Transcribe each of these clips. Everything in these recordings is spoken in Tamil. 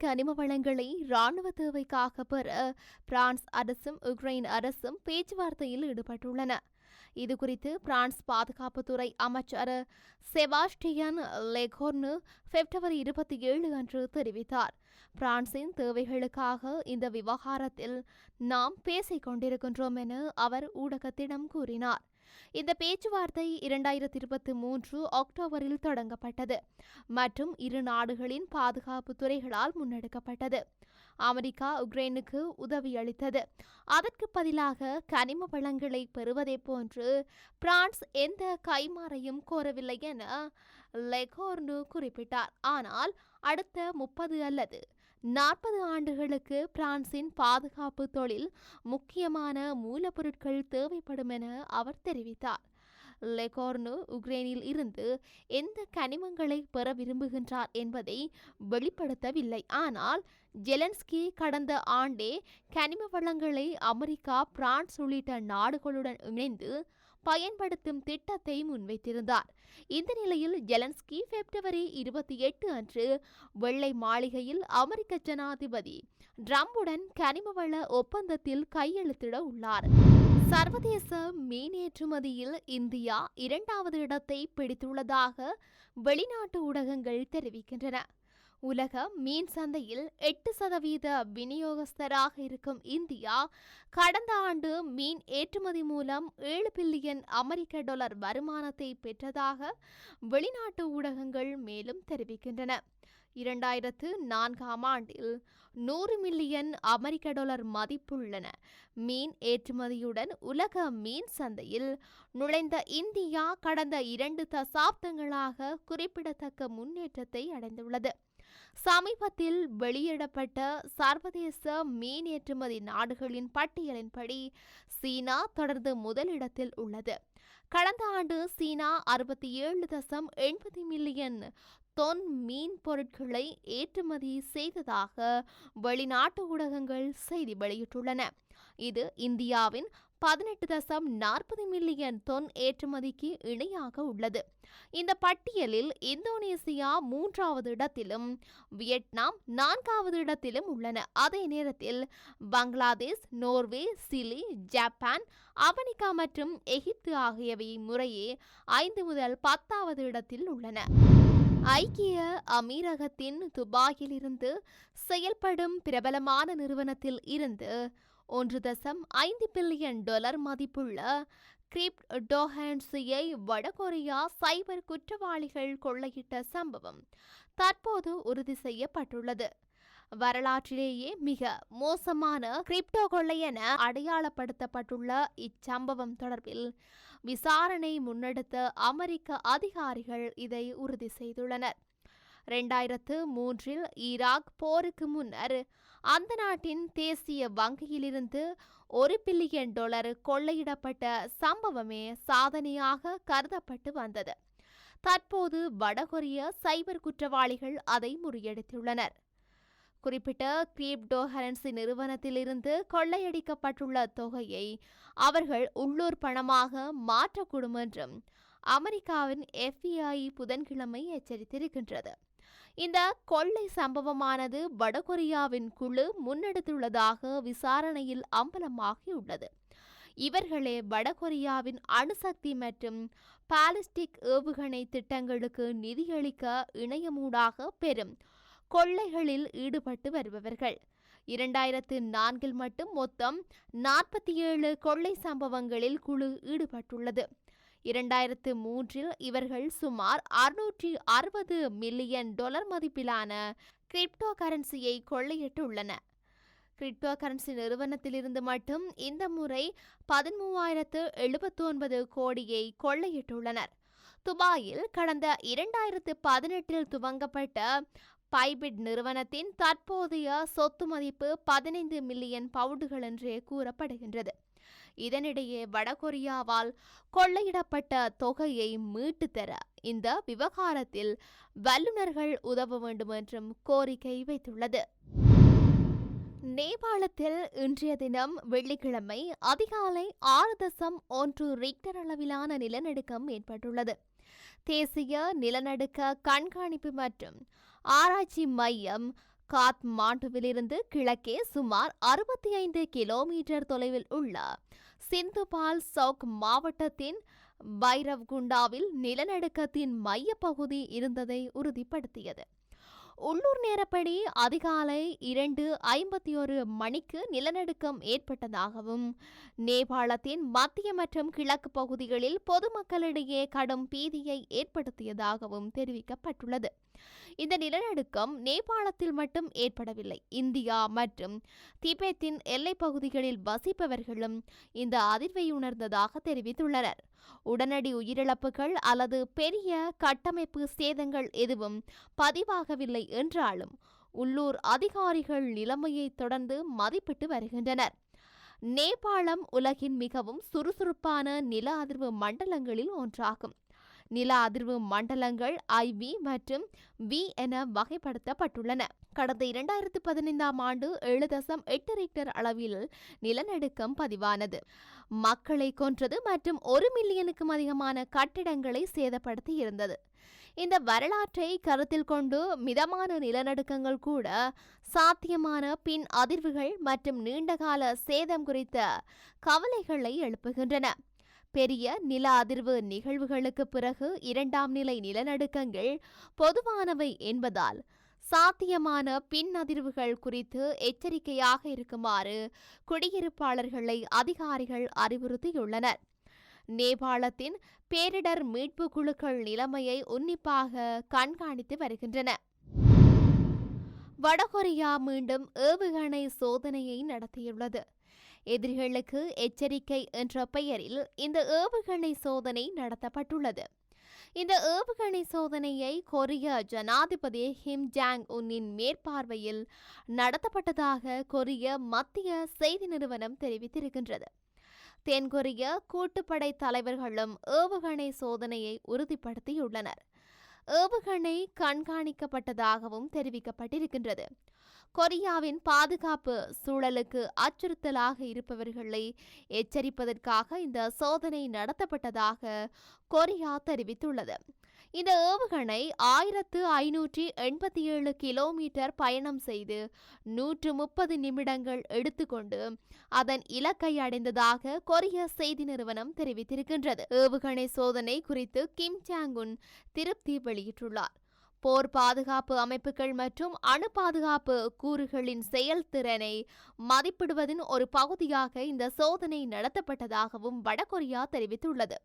கனிம வளங்களை ராணுவ தேவைக்காக பெற பிரான்ஸ் அரசும் உக்ரைன் அரசும் பேச்சுவார்த்தையில் ஈடுபட்டுள்ளன. இதுகுறித்து பிரான்ஸ் பாதுகாப்புத்துறை அமைச்சர் செபாஸ்டியன் லெகோர்னு பிப்ரவரி இருபத்தி ஏழு அன்று தெரிவித்தார். பிரான்சின் தேவைகளுக்காக இந்த விவகாரத்தில் நாம் பேசிக் கொண்டிருக்கின்றோம் என அவர் ஊடகத்திடம் கூறினார். இந்த பேச்சுவார்த்தை இரண்டாயிரத்தி இருபத்தி மூன்று அக்டோபரில் தொடங்கப்பட்டது மற்றும் இரு நாடுகளின் பாதுகாப்பு துறைகளால் முன்னெடுக்கப்பட்டது. அமெரிக்கா உக்ரைனுக்கு உதவி அளித்தது. அதற்கு பதிலாக கனிம வளங்களை பெறுவதை போன்று பிரான்ஸ் எந்த கைமாறையும் கோரவில்லை என லெகோர்னு குறிப்பிட்டார். ஆனால் அடுத்த முப்பது அல்லது நாற்பது ஆண்டுகளுக்கு பிரான்சின் பாதுகாப்பு தொழில் முக்கியமான மூலப்பொருட்கள் தேவைப்படும் என அவர் தெரிவித்தார். லெகோர்னு உக்ரைனில் இருந்து எந்த கனிமங்களை பெற விரும்புகின்றார் என்பதை வெளிப்படுத்தவில்லை. ஆனால் ஜெலன்ஸ்கி கடந்த ஆண்டே கனிம வளங்களை அமெரிக்கா பிரான்ஸ் உள்ளிட்ட நாடுகளுடன் இணைந்து பயன்படுத்தும் திட்டத்தை முன்வைத்திருந்தார். இந்த நிலையில் ஜெலன்ஸ்கி பிப்ரவரி இருபத்தி எட்டு அன்று வெள்ளை மாளிகையில் அமெரிக்க ஜனாதிபதி ட்ரம்புடன் கனிமவள ஒப்பந்தத்தில் கையெழுத்திட உள்ளார். சர்வதேச மீன் ஏற்றுமதியில் இந்தியா இரண்டாவது இடத்தை பிடித்துள்ளதாக வெளிநாட்டு ஊடகங்கள் தெரிவிக்கின்றன. உலக மீன் சந்தையில் எட்டு சதவீத விநியோகஸ்தராக இருக்கும் இந்தியா கடந்த ஆண்டு மீன் ஏற்றுமதி மூலம் ஏழு பில்லியன் அமெரிக்க டாலர் வருமானத்தை பெற்றதாக வெளிநாட்டு ஊடகங்கள் மேலும் தெரிவிக்கின்றன. இரண்டாயிரத்து நான்காம் ஆண்டில் நூறு மில்லியன் அமெரிக்க டாலர் மதிப்புள்ளன. மீன் ஏற்றுமதியுடன் உலக மீன் சந்தையில் நுழைந்த இந்தியா கடந்த இரண்டு தசாப்தங்களாக குறிப்பிடத்தக்க முன்னேற்றத்தை அடைந்துள்ளது. சமீபத்தில் வெளியிடப்பட்ட சர்வதேச மீன் ஏற்றுமதி நாடுகளின் பட்டியலின்படி சீனா தொடர்ந்து முதலிடத்தில் உள்ளது. கடந்த ஆண்டு சீனா அறுபத்தி ஏழு தசம் எண்பது மில்லியன் தொன் மீன் பொருட்களை ஏற்றுமதி செய்ததாக வெளிநாட்டு ஊடகங்கள் செய்தி வெளியிட்டுள்ளன. இது இந்தியாவின் பதினெட்டு தசம் நாற்பது மில்லியன் தொன் ஏற்றுமதிக்கு இணையாக உள்ளது. இந்த பட்டியலில் இந்தோனேசியா மூன்றாவது இடத்திலும் வியட்நாம் நான்காவது இடத்திலும் உள்ளன. அதே நேரத்தில் Bangladesh Norway Chile Japan America மற்றும் எகிப்து ஆகியவை முறையே ஐந்து முதல் பத்தாவது இடத்தில் உள்ளன. ஐக்கிய அமீரகத்தின் துபாயிலிருந்து செயல்படும் பிரபலமான நிறுவனத்தில் இருந்து ஒன்று தசம் ஐந்து பில்லியன் டாலர் மதிப்புள்ள கிரிப்ட் டோஹான்சியை வடகொரியா சைபர் குற்றவாளிகள் கொள்ளையிட்ட சம்பவம் தற்போது உறுதி செய்யப்பட்டுள்ளது. வரலாற்றிலேயே மிக மோசமான கிரிப்டோ கொள்ளை என அடையாளப்படுத்தப்பட்டுள்ள இச்சம்பவம் தொடர்பில் விசாரணை முன்னெடுத்த அமெரிக்க அதிகாரிகள் இதை உறுதி செய்துள்ளனர். ரெண்டாயிரத்து மூன்றில் ஈராக் போருக்கு முன்னர் அந்த நாட்டின் தேசிய வங்கியிலிருந்து ஒரு பில்லியன் டாலர் கொள்ளையிடப்பட்ட சம்பவமே சாதனையாக கருதப்பட்டு வந்தது. தற்போது வடகொரிய சைபர் குற்றவாளிகள் அதை முறியடித்துள்ளனர். குறிப்பிட்ட கிரிப்டோ கரன்சி நிறுவனத்திலிருந்து கொள்ளையடிக்கப்பட்டுள்ள தொகையை அவர்கள் உள்ளூர் பணமாக மாற்றக்கூடும் என்றும் அமெரிக்காவின் எஃபிஐ புதன்கிழமை எச்சரித்திருக்கின்றது. இந்த கொள்ளை சம்பவமானது வடகொரியாவின் குழு முன்னெடுத்துள்ளதாக விசாரணையில் அம்பலமாகியுள்ளது. இவர்களே வடகொரியாவின் அணுசக்தி மற்றும் பாலிஸ்டிக் ஏவுகணை திட்டங்களுக்கு நிதியளிக்க இணையமூடாக பெரும் கொள்ளைகளில் ஈடுபட்டு வருபவர்கள். இரண்டாயிரத்து நான்கில் மட்டும் மொத்தம் நாற்பத்தி ஏழு கொள்ளை சம்பவங்களில் குழு ஈடுபட்டுள்ளது. இரண்டாயிரத்து மூன்றில் இவர்கள் சுமார் அறுநூற்றி அறுபது மில்லியன் டாலர் மதிப்பிலான கிரிப்டோ கரன்சியை கொள்ளையிட்டுள்ளன. கிரிப்டோ கரன்சி நிறுவனத்திலிருந்து மட்டும் இந்த முறை பதிமூவாயிரத்து எழுபத்தி ஒன்பது கோடியை கொள்ளையிட்டுள்ளனர். துபாயில் கடந்த இரண்டாயிரத்து பதினெட்டில் துவங்கப்பட்ட பைபிட் நிறுவனத்தின் தற்போதைய சொத்து மதிப்பு பதினைந்து மில்லியன் பவுண்டுகள் என்றே கூறப்படுகின்றது. இதனிடையே வடகொரியாவால் கொள்ளையிடப்பட்ட தொகையை மீட்டு தர இந்த விவகாரத்தில் வல்லுநர்கள் உதவ வேண்டும் என்றும் கோரிக்கை வைத்துள்ளது. நேபாளத்தில் இன்றைய தினம் வெள்ளிக்கிழமை அதிகாலை ஆறு தசம் ஒன்று ரிக்டர் அளவிலான நிலநடுக்கம் ஏற்பட்டுள்ளது. தேசிய நிலநடுக்க கண்காணிப்பு மற்றும் ஆராய்ச்சி மையம் காத்மாண்டுவிலிருந்து கிழக்கே சுமார் அறுபத்தி ஐந்து கிலோமீட்டர் தொலைவில் உள்ள சிந்துபால் சவுக் மாவட்டத்தின் பைரவ்குண்டாவில் நிலநடுக்கத்தின் மையப்பகுதி இருந்ததை உறுதிப்படுத்தியது. உள்ளூர் நேரப்படி அதிகாலை இரண்டு ஐம்பத்தி ஒரு மணிக்கு நிலநடுக்கம் ஏற்பட்டதாகவும் நேபாளத்தின் மத்திய மற்றும் கிழக்கு பகுதிகளில் பொதுமக்களிடையே கடும் பீதியை ஏற்படுத்தியதாகவும் தெரிவிக்கப்பட்டுள்ளது. இந்த நிலநடுக்கம் நேபாளத்தில் மட்டும் ஏற்படவில்லை. இந்தியா மற்றும் திபெத்தின் எல்லைப் பகுதிகளில் வசிப்பவர்களும் இந்த அதிர்வை உணர்ந்ததாக தெரிவித்துள்ளனர். உடனடி உயிரிழப்புகள் அல்லது பெரிய கட்டமைப்பு சேதங்கள் எதுவும் பதிவாகவில்லை என்றாலும் உள்ளூர் அதிகாரிகள் நிலைமையை தொடர்ந்து மதிப்பிட்டு வருகின்றனர். நேபாளம் உலகின் மிகவும் சுறுசுறுப்பான நில அதிர்வு மண்டலங்களில் ஒன்றாகும். நில அதிர்வு மண்டலங்கள் ஐவி மற்றும் வி என வகைப்படுத்தப்பட்டுள்ளன. கடந்த இரண்டாயிரத்து பதினைந்தாம் ஆண்டு ஏழு தசம் எட்டு ரிக்டர் அளவில் நிலநடுக்கம் பதிவானது. மக்களை கொன்றது மற்றும் ஒரு மில்லியனுக்கும் அதிகமான கட்டிடங்களை சேதப்படுத்தி இருந்தது இந்த வரலாற்றை கருத்தில் கொண்டு மிதமான நிலநடுக்கங்கள் கூட சாத்தியமான பின் அதிர்வுகள் மற்றும் நீண்டகால சேதம் குறித்த கவலைகளை எழுப்புகின்றன. பெரிய நில அதிர்வு நிகழ்வுகளுக்கு பிறகு இரண்டாம் நிலை நிலநடுக்கங்கள் பொதுவானவை என்பதால் சாத்தியமான பின் அதிர்வுகள் குறித்து எச்சரிக்கையாக இருக்குமாறு குடியிருப்பாளர்களை அதிகாரிகள் அறிவுறுத்தியுள்ளனர். நேபாளத்தின் பேரிடர் மீட்பு குழுக்கள் நிலைமையை உன்னிப்பாக கண்காணித்து வருகின்றன. வடகொரியா மீண்டும் ஏவுகணை சோதனையை நடத்தியுள்ளது. எதிரிகளுக்கு எச்சரிக்கை என்ற பெயரில் இந்த ஏவுகணை சோதனை நடத்தப்பட்டுள்ளது. இந்த ஏவுகணை சோதனையை கொரிய ஜனாதிபதி ஹிம் ஜாங் உன்னின் மேற்பார்வையில் நடத்தப்பட்டதாக கொரிய மத்திய செய்தி நிறுவனம் தெரிவித்திருக்கின்றது. தென்கொரிய கூட்டுப்படை தலைவர்களும் ஏவுகணை சோதனையை உறுதிப்படுத்தியுள்ளனர். ஏவுகணை கண்காணிக்கப்பட்டதாகவும் தெரிவிக்கப்பட்டிருக்கின்றது. கொரியாவின் பாதுகாப்பு சூழலுக்கு அச்சுறுத்தலாக இருப்பவர்களை எச்சரிப்பதற்காக இந்த சோதனை நடத்தப்பட்டதாக கொரியா தெரிவித்துள்ளது. இந்த ஏவுகணை ஆயிரத்து ஐநூற்றி எண்பத்தி ஏழு கிலோமீட்டர் பயணம் செய்து நூற்று முப்பது நிமிடங்கள் எடுத்துக்கொண்டு அதன் இலக்கை அடைந்ததாக கொரிய செய்தி நிறுவனம் தெரிவித்திருக்கின்றது. ஏவுகணை சோதனை குறித்து கிம் சாங்குன் திருப்தி வெளியிட்டுள்ளார். போர் பாதுகாப்பு அமைப்புகள் மற்றும் அணு பாதுகாப்பு கூறுகளின் செயல்திறனை மதிப்பிடுவதின் ஒரு பகுதியாக இந்த சோதனை நடத்தப்பட்டதாகவும் வடகொரியா தெரிவித்துள்ளது.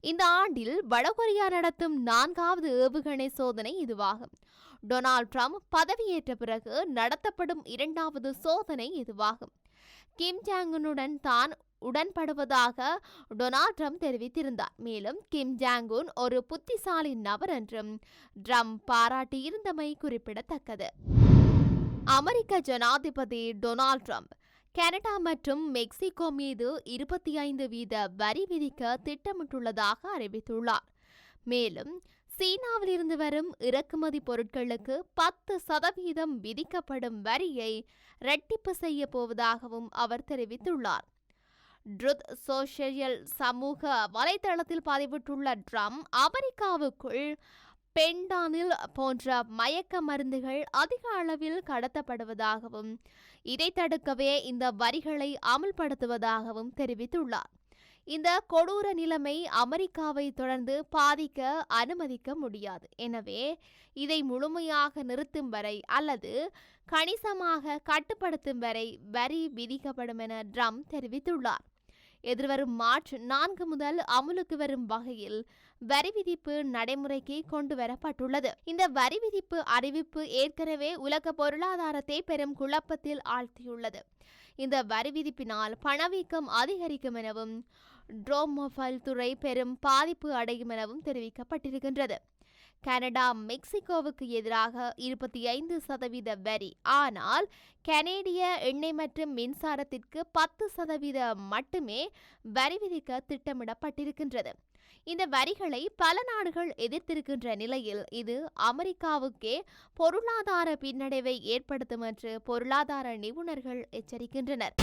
இந்த ஆண்டில் வடகொரியா நடத்தும் நான்காவது ஏவுகணை சோதனை இதுவாகும். டொனால்ட் ட்ரம்ப் பதவியேற்ற பிறகு நடத்தப்படும் இரண்டாவது சோதனை இதுவாகும். கிம் ஜாங்குனுடன் தான் உடன்படுவதாக டொனால்ட் ட்ரம்ப் தெரிவித்திருந்தார். மேலும் கிம் ஜாங்குன் ஒரு புத்திசாலி நபர் என்றும் ட்ரம்ப் பாராட்டியிருந்தமை குறிப்பிடத்தக்கது. அமெரிக்க ஜனாதிபதி டொனால்ட் ட்ரம்ப் கனடா மற்றும் மெக்சிகோ மீது இருபத்தி ஐந்து வீத வரி விதிக்க திட்டமிட்டுள்ளதாக அறிவித்துள்ளார். மேலும் சீனாவிலிருந்து வரும் இறக்குமதி பொருட்களுக்கு பத்து சதவீதம் விதிக்கப்படும் வரியை இரட்டிப்பு செய்ய போவதாகவும் அவர் தெரிவித்துள்ளார். ட்ருத் சோஷியல் சமூக வலைதளத்தில் பதிவிட்டுள்ள ட்ரம்ப் அமெரிக்காவுக்குள் பெண்டானில் போன்ற மயக்க மருந்துகள் அதிக அளவில் கடத்தப்படுவதாகவும் இதை தடுக்கவே இந்த வரிகளை அமல்படுத்துவதாகவும் தெரிவித்துள்ளார். இந்த கொடூர நிலைமை அமெரிக்காவை தொடர்ந்து பாதிக்க அனுமதிக்க முடியாது. எனவே இதை முழுமையாக நிறுத்தும் வரை அல்லது கணிசமாக கட்டுப்படுத்தும் வரை வரி விதிக்கப்படும் என ட்ரம்ப் தெரிவித்துள்ளார். எதிர்வரும் மார்ச் நான்கு முதல் அமுலுக்கு வரும் வகையில் வரி விதிப்பு நடைமுறைக்கு கொண்டு வரப்பட்டுள்ளது. இந்த வரி விதிப்பு அறிவிப்பு ஏற்கனவே உலக பொருளாதாரத்தை பெரும் குழப்பத்தில் ஆழ்த்தியுள்ளது. இந்த வரி விதிப்பினால் பணவீக்கம் அதிகரிக்கும் எனவும் ட்ரோமோபல் துறை பெரும் பாதிப்பு அடையும் எனவும் தெரிவிக்கப்பட்டிருக்கின்றது. கனடா மெக்சிகோவுக்கு எதிராக இருபத்தி ஐந்து சதவீத வரி. ஆனால் கனேடிய எண்ணெய் மற்றும் மின்சாரத்திற்கு பத்து சதவீதம் மட்டுமே வரி விதிக்க திட்டமிடப்பட்டிருக்கின்றது. இந்த வரிகளை பல நாடுகள் எதிர்த்திருக்கின்ற நிலையில் இது அமெரிக்காவுக்கே பொருளாதார பின்னடைவை ஏற்படுத்தும் என்று பொருளாதார நிபுணர்கள் எச்சரிக்கின்றனர்.